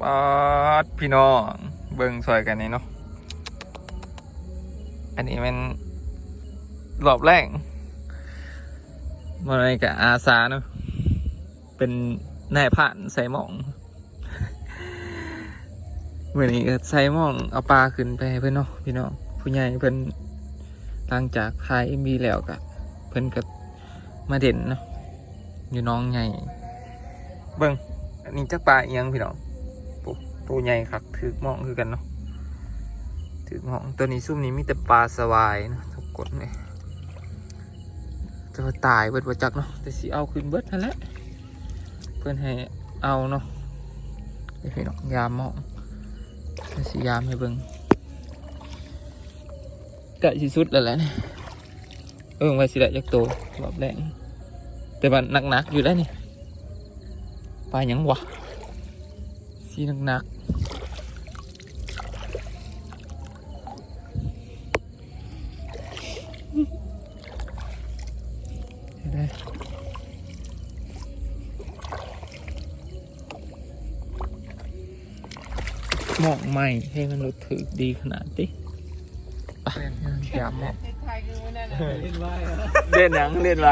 ปาดพี่น้องเบิ่งซอยกันนี่เนาะอันนี้มันรอบแรกมาอะไรกับอาสาเนาะเป็นนายผ่านใส่หมองเมื่อนี้ก็ใส่หมองเอาปลาขึ้นไปเพื่อนเนาะพี่น้องผู้ใหญ่เพิ่นหลังจากถ่ายเอ็มบีแล้วก็เพิ่นก็มาเด่นเนาะอยู่น้องใหญ่เบิ่งอันนี้จักปลาเอียงพี่น้อง ตัวใหญ่คักถือมองคือกันเนาะถือมองตัวนี้ซุ่มนี้มีแต่ปลาสวายนะทุกคนเลยจะว่าตายเบิดว่าจักเนาะแต่สิเอาขึ้นเบิดนั่นแหละเพื่อนให้เอาเนาะเดี๋ยวพี่น้องยามมองแต่สิยามให้เบิ่งกะสิสุดแล้วแหละเนี่ยเออไว้สิได้จักโตรอบแรกแต่ว่าหนักๆอยู่แล้วนี่ปลาหยังวะ สีหนักๆเห็นไหมหมอกใหม่ให้มันรู้ถึกดีขนาดนี้ไปอย่าหมอกเล่นหนังเล่นไร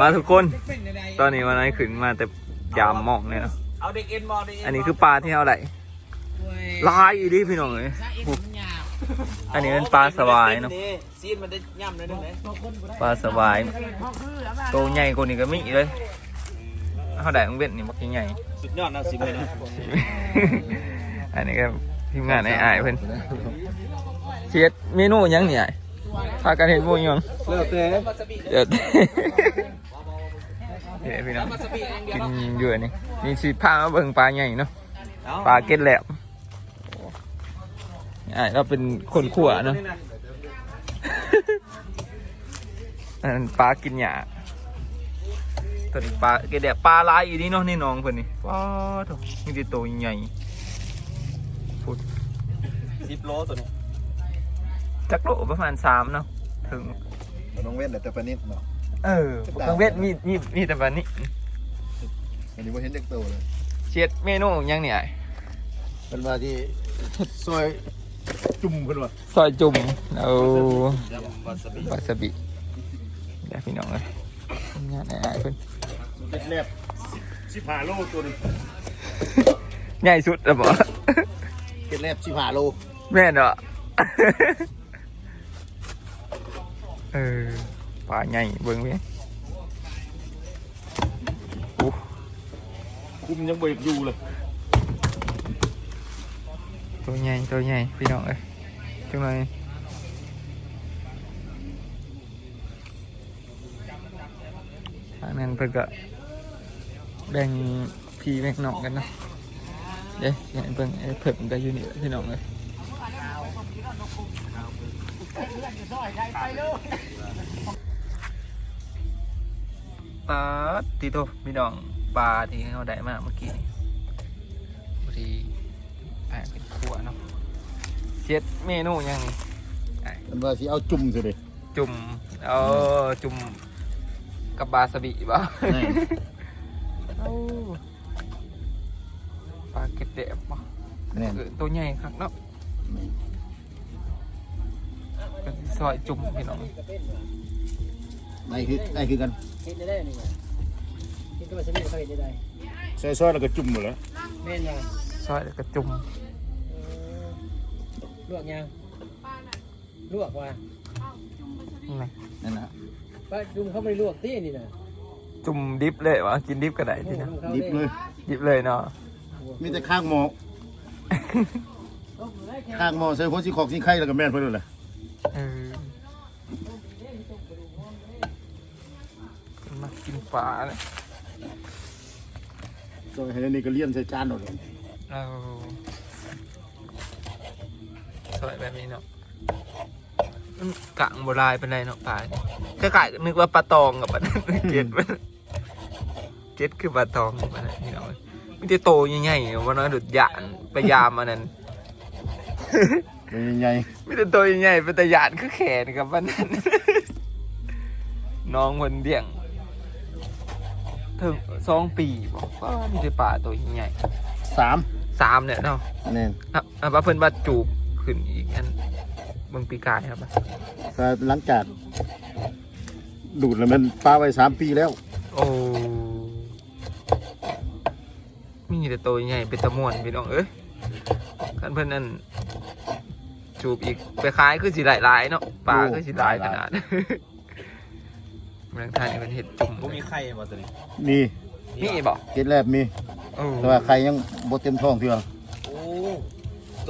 มาทุกคน ตอนนี้วันนี้ขึ้นมาแต่ยามหมอกเนี่ยเนาะ เอาเด็กเอ็นมอเด็กเอ็นอันนี้คือปลาที่เท่าไหร่ลายอีดิพี่น้องเลยอันนี้เป็นปลาสวายเนาะซีนมันได้ย่ำเลยนึงเลยปลาสวายตัวใหญ่กว่านี้ก็มีเลยเท่าไหร่ต้องเบ็ดนี่บักใหญ่สุดยอดนะสิบเลยนะอันนี้ก็ทีมงานไอ้อายเพิ่นเชียดเมนูหยังเนี่ยพากันเห็นบ่ยังแล้วแต่เดี๋ย วเดี๋ยวพี่น้องกินอยู่อันนี่นี่สิพามาเบิ่งปลาใหญ่เนาะปลาเก็ดแหลมอ่าเราเป็นคนขั่วเนาะอันนั้นปลากินหญ้าตัวนี้ปลาเกดแดดปลาลายอยู่นี่เนาะนี่น้องเพิ่นนี่ว้าวโถนี่ติโตวใหญ่พุดสิบโลตัวนี้จักโลประมาณสามเนาะถึงน้องเว้นแต่ปลานิดเนาะ เออกังเวทมีมีมีแต่ปลานี้ อันนี้ว่าเห็นเด็กโตเลยเชียดเมนูหยังเนี่ยเป็นมาที่ซอยจุ่มเพิ่นว่าซอยจุ่มเอายำวาซาบิวาซาบิเดี๋ยวพี่น้องเลยงานไอ้ายเพิ่นเด็กแลบสิบห้าโลตัวนึงใหญ่สุดแล้วบ่เด็กแลบสิบห้าโลแม่นเหรอเออ ปลาใหญ่เบิ่งเว้ยคุมยังเบิกอยู่เลย ตัวใหญ่ตัวใหญ่พี่น้องเอ้ยจังเลยทางนั้นเพิ่นก็แบ่งพี่แบ่งน้องกันเนาะเดี๋ยวอย่าให้เบิ่งไอ้เพิ่มก็อยู่นี่แหละพี่น้องเอ้ย ปลาติโตพี่น้องปลาที่เขาได้มาเมื่อกี้นี่พอดีแปะเป็นขัวเนาะเช็ดเมนูยังนี่เป็นว่าสิเอาจุ่มสิเด้จุ่มเอาจุ่มกับบาสบิบ่เอาปลาเก็ดเดบบ่แน่นเออตัวใหญ่ครับเนาะเป็นซอยจุ่มพี่น้อง ไอ้คือไอ้คือกันเห็นได้ได้นี่ไงเห็นก็มาสนิทเขาเห็นได้ได้ใส่ซอยแล้วก็จุ่มหมดแล้วแม่นว่าซอยแล้วก็จุ่มเออลวกยังลวกว่านี่นั่นน่ะป้าจุ่มเขาไม่ได้ลวกที่นี่นะจุ่มดิบเลยวะกินดิบก็ได้ทีนะโอ้โหดิบเลยดิบเลยเนาะมีแต่ข้างหมอข้างหมอใส่หัวสิขอกสิไข่แล้วก็แม่นเพิ่นนั่นแหละ เออมากินปลาเลยซอยให้อันนี่ก็เลี้ยนใส่จานหมดเลยเราสวยแบบนี้เนาะมันกะงโบราณเป็นไรเนาะปลาก็กะนึกว่าปลาตองกับปลาเจ็ดมันเจ็ดคือปลาตองกับปลานี่เนาะมันจะโตใหญ่ๆวันนั้นดุดยานไปยามอันนั้นเป็นใหญ่มีแต่โตใหญ่ๆเป็นตะยานคือแขนกับมันนั้น น้องคนเดี่ยง ถึงสองปีบอกว่ามีแต่ป่าตัวใหญ่สามสามเนี่ยเนาะอันนี้อะอะว่าเพิ่นว่าจูบขึ้นอีกอันเบิ่งปีกายครับก็หลังจากดูดแล้วมันปลาไว้สามปีแล้ว โอ้มีแต่ตัวใหญ่เป็นตะม่วนพี่น้องเอ้ยคันเพิ่นนั่นจูบอีกไปขายคือสิหลายๆเนาะปลาคือสิหลายขนาด เมืองไทยนี่เป็นเห็ดจุ่มบ่มีไข่บ่ตัวนี้มีมีบ่เกล็ดแรกมีโอ้แต่ว่าใครยังบดเต็มท้องเทื่อโอ้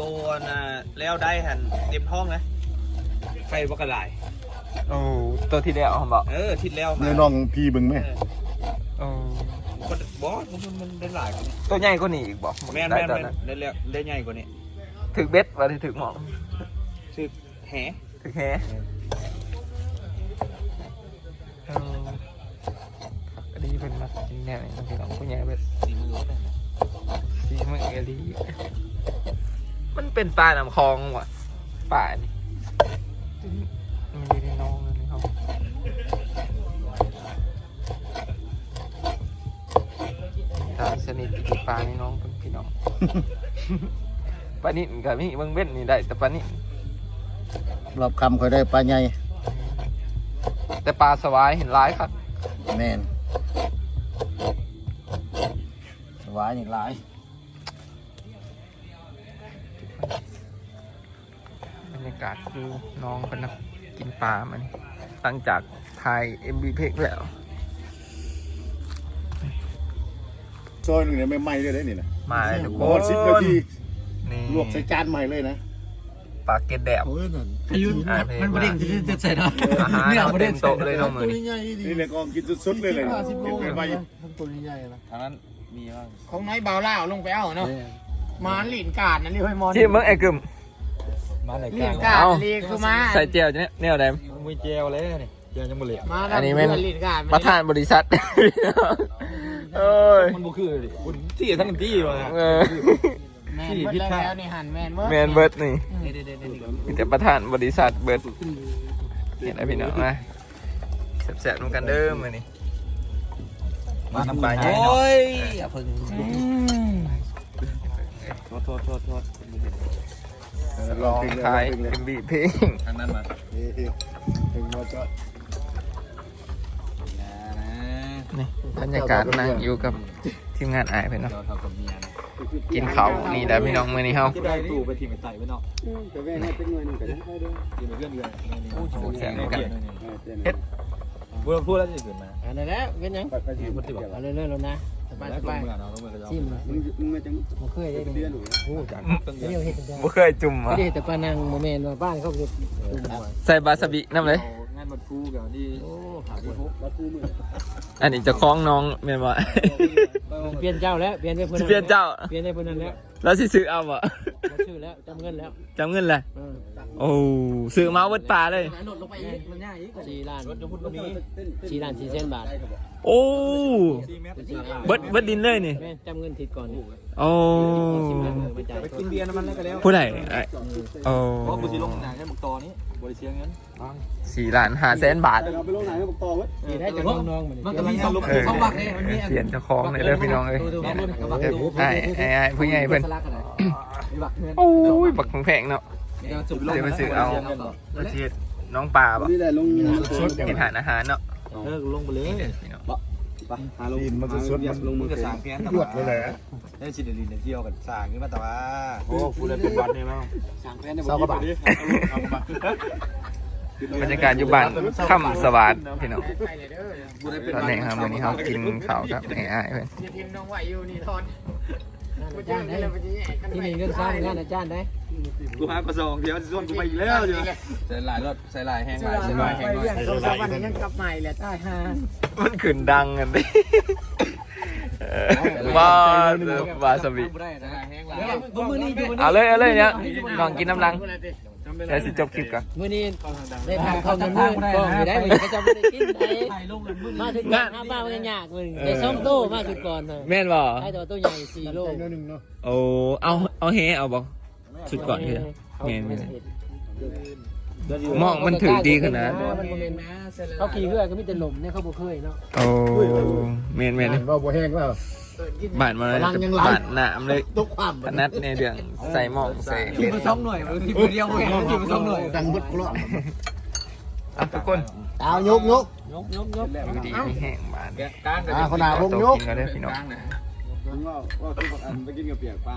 ตัวน่ะแล้วได้หันเต็มท้องนะไข่บ่กระไดโอ้ตัวที่แล้วผมบอกเออทิศแล้วในมาน้องพี่เบึงไหมโอ้มันบอสมันมันได้หลายกว่านี้ตัวใหญ่กว่านี้อีกบอกแม่นได้แม่นตอนแม่นนั้นได้แล้วได้ใหญ่กว่านี้ถึกเบ็ดว่าที่ถึกหมองชื่อแหถึกแฮ เอออันนี้เป็นมากินแนวนี้พี่น้องผู้ใหญ่เบ็ดสีมือรถเลยสีมือเอลีมันเป็นปลาหนำคลองว่ะป่านี่มันอยู่ในน้องนั่นนี่เขาตาสนิทกับปลาในน้องเป็นพี่น้องปลานิ่นกับนี่เบิ่งเบ็ดนี่ได้แต่ปลานิ่นรอบคำเคยได้ปลาใหญ่ แต่ปลาสวายเห็นร้ายครับแม่นหวานอย่างหลายบรรยากาศคือน้องคนนะกินปลามันหลังจากถ่ายเอ็มบีเพกแล้วซอยหนึ่งเนี่ยไม่ไหม้เลยได้นี่นะมาเลยทุกโอ้คนสิบนาทีนี่ลวกใส่จานใหม่เลยนะ ปลาเกล็ดแดบอายุอ่าเพลงมันประเด็นจะจะใส่เนาะอาหารเนี่ยประเด็เต็นมโต๊ะเลยน้องมือนี่นี่เนี่ยกองกินสุดๆเลยเลยสิบโลเป็นไปตัวใหญ่ละทางนั้นมีบ้างของน้อยเบาเล่าลงไปเอาเนาะมาหลินกาดนั่นเลยมอนที่เมืองไอ้กึมมาไหนหลิกันนกาดเอา ลีคือมาใส่เจียวเนี่ยแนวใดมีเจลเลยนี่เจลยังบ่เหลือมาอันนี้แม่น หลินกาดประธานบริษัท เอ้ยมันบ่คือดิคุณที่ทั้งที่ว่าเออ แมนเบิดแล้วนี่หันแมนเบิดแมนเบิร์ดนี่เด็ดเด็ดเด็ดมีแต่ประธานบริษัทเบิร์ดเห็นไหมพี่น้องมาแสบๆนุ่กันเด้อมือนี่มาทำปลาใหญ่เนาะโอ้ยอย่าเพิ่งโทษโทษโทษโทษลองขายเอ็มบีเพลงทางนั้นมานี่ที่ถึงมาจะนี่บรรยากาศนั่งอยู่กับทีมงานอายเพื่อนเนาะเราทำ กับเมียนะกินเขาวนี่แหละพี่น้องมือนี้เฮาจะได้ตู้ไปทีมไปไต่ไว้เนาะแต่แม่ให้เป็นเงินหนึ่งกันได้ด้วยทีมเพื่อนเดือนแสบกันเฮ็ดพูดพูดแล้วจะขึ้นมาอันนั้นแหละเป็นยังไปไปที่มันติดเอาเรื่อยๆแล้วนะสบายแล้วสก็บายเมื่อเราเมื่อเราจิ้มมึงมึงมาจังผมเคยได้เดืเดืออนนหนูโอ้จังตั้งเดียวเห็นกันบ่เคยจุ่มอะไม่ได้แต่ปานังโมเมนต์ว่าบ้านเขาจะตุ่มหัวใส่บาสบิน้ำเลยงาน บัตรฟูกับนี่โอ้หาที่พบวัดกูมืออันนี้จะคล้องน้องเมียนบ่เปลี่ยนเจ้าแล้วเปลี่ยนได้เพิ่นสิเปลี่ยนเจ้า เปลี่ยนได้เพิ่นนั้นแล้วแล้วสิซื้อเอาบ่มาชื่อแล้วจำเงินแล้วจำเงินเลยเออโอ้ซื้อมาเวิดป่าเลยลดลงไปอีกมันง่ายอีกสี่ล้านรถจะพูดตรงนี้สี่ล้านสี่แสนบาท โอ้สี่เมตรเบิดเบิดดินเลยนี่แม่จำเงินผิดก่อนนี่ โอ้สิบล้านเออมาจ่ายไปกินเบียร์น้ำมันได้กันแล้วผู้ใดไอ้โอ้เพราะกูสิลงหนังให้บุกตอนี้บริเชียงเงินสี่ล้านห้าแสนบาทเอาไปลงไหนให้บอกต่อเว้ยสี่ได้จากน้องๆเหมือนมันก็มีสรุปเออเขาบักเนี่ยมันมีเปลี่ยนเจ้าของเลยเด้อพี่น้องเอ้ยไอ้ไอ้ไอ้ผู้ใหญ่เพิ่นโอ้ยบักแพงๆเนาะเดี๋ยวไปซื้อเอาประเทศน้องป่าบ่นี่แหละลงกินอาหารอาหารเนาะเออลงไปเลยพี่น้อง ไปหาลงดินมันสดๆมัน ลงมือจะสางแกนหยวดเลยแหละได้สิเดลินเที่ยวกันสางขึ้นมาแต่ว่าโอ้ฟูเลยเป็นวัดเนี่ยมั้งเศร้ากระบะบรรยากาศอยู่บ้านค่ำสวัสดพี่น้องตอนนี้ครับวันนี้เรากินข้าวครับไอ้ไอ้ายเพิ่นอย่าทิมน้อ งไหวอยู่นี่ทอนอาจารย์ได้ที่นี่เรื่องสร้างงานอาจารย์ได้กูหากระซองเดียวส่วนกูไปอีกแล้วจ้ะใส่ลายรถใส่ลายแห้งลายใส่ลายแห้งลายสองสามวันนี้ยังกลับใหม่แหละใต้ห้ามันขึ้นดังกันดิเออว้าวาซาบิใส่ลายแห้งลายมือนี้อยู่เอาเลยเอาเลยเนี่ยน้องกินน้ำลัง ใช้สิจบคลิปกันมือนี้ได้ทางเขาเงินมือกองอยู่ได้มือก็จะไม่ได้กินได้มาถึงงานห้าบ้ามันยากมือได้สองโต้มาถึงก่อนแม่นบ่ให้ตัวตัวใหญ่สี่โลโอ้เอาเอาเฮเอาบ่สุดก่อนคือแม่นแม่น มองมันถือดีขนาดมันบ่แม่นเขาขี่เรือก็มีแต่ลมเนี่ยเขาบ่เคยเนาะโอ้เมนเมนบ่บ่แห้งว่าบาดมาเลยพลังยังไหลบาดหนามเลยตกความพนัดในเรื่องใส่หมองใส่ทีมสองหน่วยทีมเดียวเว้ยทีมสองหน่วยดังเบึดกล้องอะทุกคนเอายกยกยกยกยกดูดีไม่แห้งบาดอ่าคนหนาลงยกโตกินก็ได้พี่น้องว่าว่าคืออันไปกินกับเปียกปลา